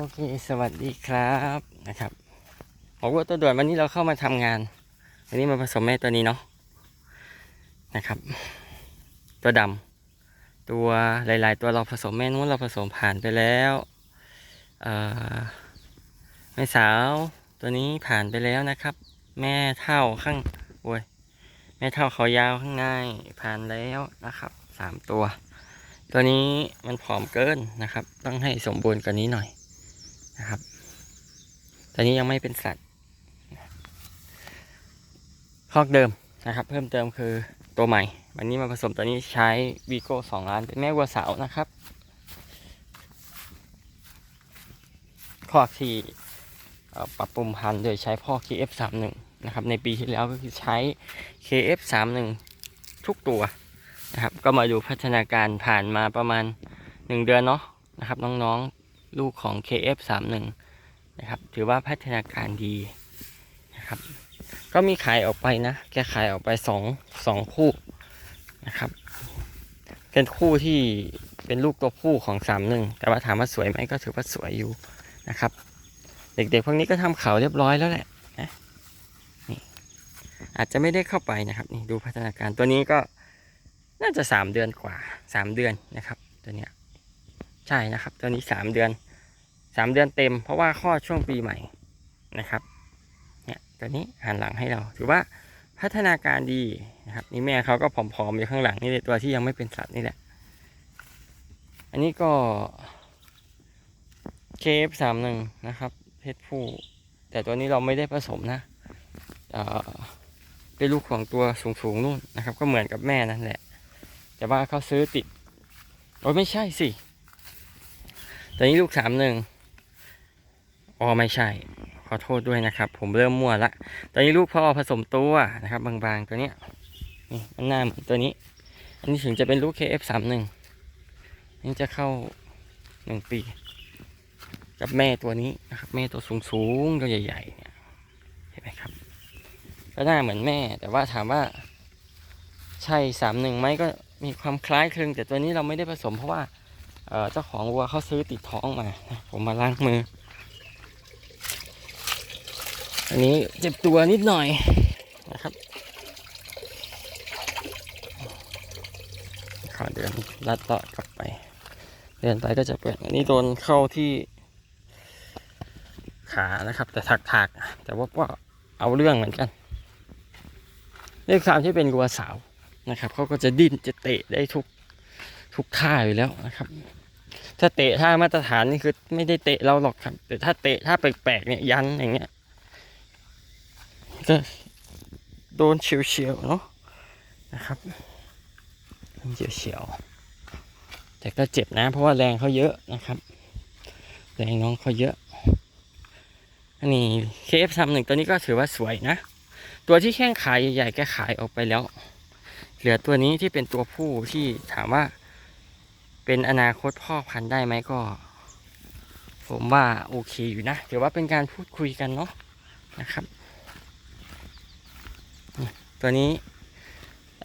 โอเค สวัสดีครับนะครับบอกว่าตัวด่วนวันนี้เราเข้ามาทำงานวันนี้มาผสมแม่ตัวนี้เนาะนะครับ ตัวดำตัวหลาย ๆ ตัวเราผสมแม่นู้นเราผสมผ่านไปแล้วแม่สาวตัวนี้ผ่านไปแล้วนะครับ แม่เท่าข้างโอ้ยแม่เท่าเขายาวข้างในผ่านแล้วนะครับสามตัว ตัวนี้มันผอมเกินนะครับ ต้องให้สมบูรณ์กว่านี้หน่อย นะครับตัวนี้ยังไม่เป็นสัตว์คอกเดิมนะครับ เพิ่มเติมคือตัวใหม่ วันนี้มาผสมตัวนี้ใช้วีโก้สองล้านเป็นแม่วัวสาวนะครับคอกที่ปรับปรุงพันธุ์โดยใช้พ่อ KF31 นะครับ ในปีที่แล้วก็คือใช้ KF31 ทุกตัวนะครับ ก็มาดูพัฒนาการผ่านมาประมาณ 1 เดือนเนาะนะครับ น้องๆ ลูกของ KF31 นะครับถือว่าพัฒนาการดีนะครับ ก็มีขายออกไปนะ แกขายออกไปสองสองคู่นะครับ เป็นคู่ที่เป็นลูกตัวผู้ของสามหนึ่งแต่ว่าถามว่าสวยไหมก็ถือว่าสวยอยู่นะครับ เด็กๆพวกนี้ก็ทำเขาเรียบร้อยแล้วแหละนะนี่อาจจะไม่ได้เข้าไปนะครับนี่ดูพัฒนาการตัวนี้ก็น่าจะสามเดือนกว่าสามเดือนนะครับ ตัวเนี้ย ใช่นะครับ ตัวนี้สามเดือนสามเดือนเต็ม เพราะว่าคลอดช่วงปีใหม่นะครับ เนี่ยตัวนี้หันหลังให้เรา ถือว่าพัฒนาการดีนะครับ นี่แม่เขาก็ผอมๆอยู่ข้างหลังนี่เลยตัวที่ยังไม่เป็นสัตว์นี่แหละ อันนี้ก็เคฟสามหนึ่งนะครับ เพศผู้ แต่ตัวนี้เราไม่ได้ผสมนะเป็นลูกของตัวสูงๆนู่นนะครับ ก็เหมือนกับแม่นั่นแหละ แต่ว่าเขาซื้อติดโอ้ไม่ใช่สิ ตัวนี้ลูกสามหนึ่งอ๋อไม่ใช่ ขอโทษด้วยนะครับ ผมเริ่มมั่วละตอนนี้ลูกพ่อผสมตัวนะครับ บางๆตัวเนี้ยนี่มันหน้าเหมือนตัวนี้ อันนี้ถึงจะเป็นลูก KF31 นี่จะเข้าหนึ่งปี กับแม่ตัวนี้นะครับ แม่ตัวสูงๆตัวใหญ่ๆเนี่ยเห็นไหมครับก็หน้าเหมือนแม่ แต่ว่าถามว่า ใช่สามหนึ่งไหมก็มีความคล้ายคลึงแต่ตัวนี้เราไม่ได้ผสมเพราะว่า เจ้าของวัวเขาซื้อติดท้องมา ผมมาล้างมือ อันนี้เจ็บตัวนิดหน่อยนะครับขอเดินลัดต่อกลับไป เดินไปก็จะเปิดอันนี้โดนเข้าที่ขานะครับ แต่ถักๆ แต่ว่าก็เอาเรื่องเหมือนกันเรื่องความที่เป็นกัวสาวนะครับเขาก็จะดิ้นจะเตะได้ทุก ทุกท่าอยู่แล้วนะครับ ถ้าเตะท่ามาตรฐานนี่คือไม่ได้เตะเราหรอกครับ แต่ถ้าเตะท่าแปลกๆเนี่ยยันอย่างเงี้ยก็โดนเฉียวๆเนาะนะครับเฉียวๆแต่ก็เจ็บนะ เพราะว่าแรงเขาเยอะนะครับ แรงน้องเขาเยอะอันนี้เคฟทำหนึ่งตัวนี้ก็ถือว่าสวยนะ ตัวที่แข้งขายใหญ่ๆแกขายออกไปแล้ว เหลือตัวนี้ที่เป็นตัวผู้ที่ถามว่า เป็นอนาคตพ่อพันธุ์ได้ไหมก็ ผมว่าโอเคอยู่นะถือว่าเป็นการพูดคุยกันเนาะนะครับตัวนี้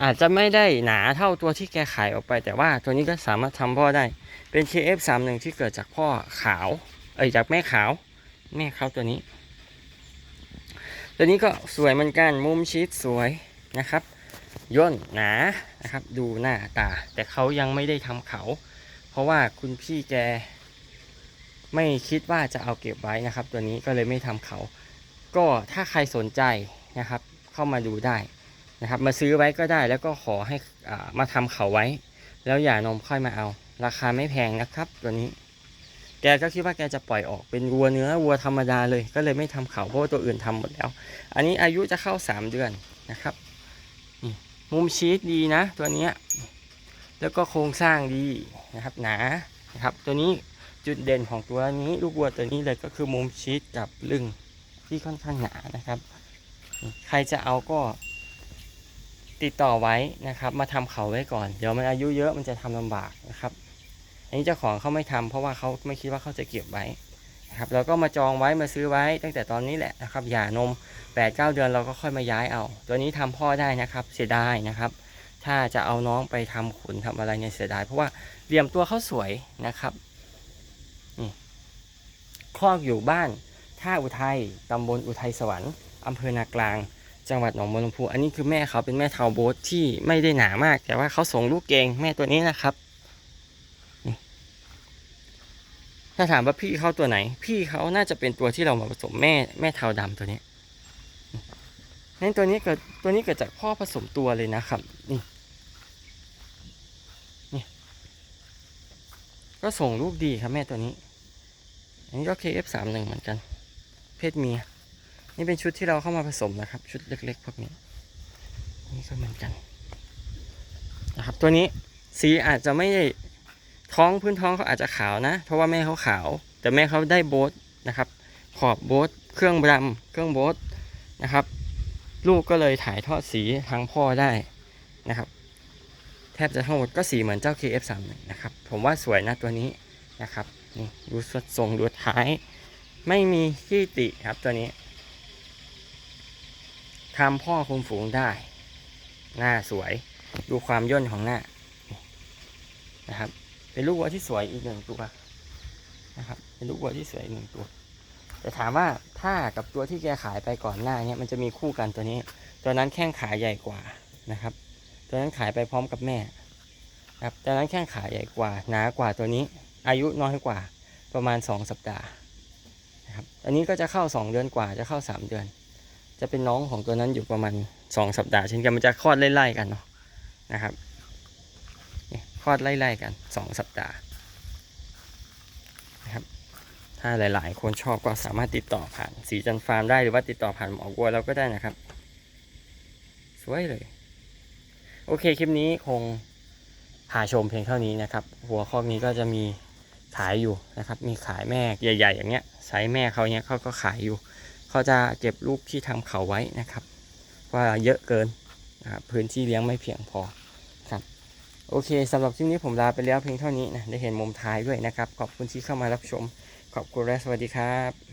อาจจะไม่ได้หนาเท่าตัวที่แกขายออกไป แต่ว่าตัวนี้ก็สามารถทำพ่อได้ เป็น KF31 ที่เกิดจากพ่อขาว เอ้ยจากแม่ขาว แม่เขาตัวนี้ ตัวนี้ก็สวยเหมือนกันมุมชิดสวยนะครับ ย่นหนานะครับ ดูหน้าตา แต่เขายังไม่ได้ทำเขา เพราะว่าคุณพี่แก ไม่คิดว่าจะเอาเก็บไว้นะครับ ตัวนี้ก็เลยไม่ทำเขา ก็ถ้าใครสนใจนะครับ เข้ามาดูได้นะครับ มาซื้อไว้ก็ได้แล้วก็ขอให้อ่ามาทำเขาไว้ แล้วอย่านมค่อยมาเอา ราคาไม่แพงนะครับ ตัวนี้ แกก็คิดว่าแกจะปล่อยออกเป็นวัวเนื้อวัวธรรมดาเลย ก็เลยไม่ทำเขาเพราะว่าตัวอื่นทำหมดแล้ว อันนี้อายุจะเข้า 3 เดือนนะครับนี่มุมชีสดีนะ ตัวเนี้ย แล้วก็โครงสร้างดีนะครับหนานะครับตัวนี้จุดเด่นของตัวนี้ลูกวัวตัวนี้เลยก็คือมุมชีสกับลึงที่ค่อนข้างหนานะครับ ใครจะเอาก็ติดต่อไว้นะครับ มาทำเขาไว้ก่อน เดี๋ยวมันอายุเยอะมันจะทำลำบากนะครับ อันนี้เจ้าของเขาไม่ทำเพราะว่าเขาไม่คิดว่าเขาจะเก็บไว้นะครับแล้วก็มาจองไว้มาซื้อไว้ตั้งแต่ตอนนี้แหละนะครับหย่านม8ปดเเดือนเราก็ค่อยมาย้ายเอา ตัวนี้ทำพ่อได้นะครับ เสียดายนะครับ ถ้าจะเอาน้องไปทำขุนทำอะไรเนี่ยเสียดายเพราะว่าเหลี่ยมตัวเขาสวยนะครับนี่คอกอยู่บ้านท่าอุทัยตำบลอุทัยสวรรค์อำเภอนากลาง จังหวัดหนองบัวลำพูอันนี้คือแม่เขาเป็นแม่เทาโบสที่ไม่ได้หนามาก แต่ว่าเขาส่งลูกเกงแม่ตัวนี้นะครับถ้าถามว่าพี่เขาตัวไหน พี่เขาน่าจะเป็นตัวที่เรามาผสมแม่แม่เทาดำตัวนี้นั่นตัวนี้เกิดตัวนี้เกิดจากพ่อผสมตัวเลยนะครับนี่ ก็ส่งลูกดีครับแม่ตัวนี้ อันนี้ก็ KF31 เหมือนกัน เพศเมีย นี่เป็นชุดที่เราเข้ามาผสมนะครับ ชุดเล็กๆพวกนี้ นี่ก็เหมือนกันนะครับ ตัวนี้สีอาจจะไม่ได้ท้องพื้นท้องเขาอาจจะขาวนะ เพราะว่าแม่เขาขาว แต่แม่เขาได้โบทนะครับ ขอบโบทเครื่องดำเครื่องโบทนะครับ ลูกก็เลยถ่ายทอดสีทางพ่อได้นะครับ แทบจะทั้งหมดก็สีเหมือนเจ้า KF31 นะครับ ผมว่าสวยนะตัวนี้นะครับนี่ดูสดทรงดูท้าย ไม่มีที่ติครับตัวนี้ทำพ่อคุมฝูงได้ หน้าสวยดูความย่นของหน้านะครับ เป็นลูกวัวที่สวยอีกหนึ่งตัวนะครับ เป็นลูกวัวที่สวยอีกหนึ่งตัว แต่ถามว่าถ้ากับตัวที่แกขายไปก่อนหน้าเนี้มันจะมีคู่กันตัวนี้ ตัวนั้นแข้งขาใหญ่กว่านะครับ ตัวนั้นขายไปพร้อมกับแม่ครับตัวนั้นแข้งขาใหญ่กว่าหนากว่าตัวนี้ อายุน้อยกว่าประมาณสองสัปดาห์นะครับอันนี้ก็จะเข้าสองเดือนกว่าจะเข้าสามเดือน จะเป็นน้องของตัวนั้นอยู่ประมาณสองสัปดาห์เช่นกันมันจะคลอดไล่ๆกันเนาะนะครับคลอดไล่ๆกันสองสัปดาห์นะครับถ้าหลายๆ คนชอบก็สามารถติดต่อผ่านสีจันทร์ฟาร์มได้หรือว่าติดต่อผ่านหมอวัวเราก็ได้นะครับ สวยเลย โอเคคลิปนี้คงพาชมเพียงเท่านี้นะครับ หัวข้อนี้ก็จะมีขายอยู่นะครับ มีขายแม่ใหญ่ ๆ อย่างเงี้ยไซส์แม่เขาเนี้ยเขาก็ขายอยู่ เขาจะเก็บลูกที่ทำเขาไว้นะครับ ว่าเยอะเกินนะครับพื้นที่เลี้ยงไม่เพียงพอครับ โอเคสำหรับคลิปนี้ผมลาไปแล้วเพียงเท่านี้นะได้เห็นมุมท้ายด้วยนะครับ ขอบคุณที่เข้ามารับชม ขอบคุณและสวัสดีครับ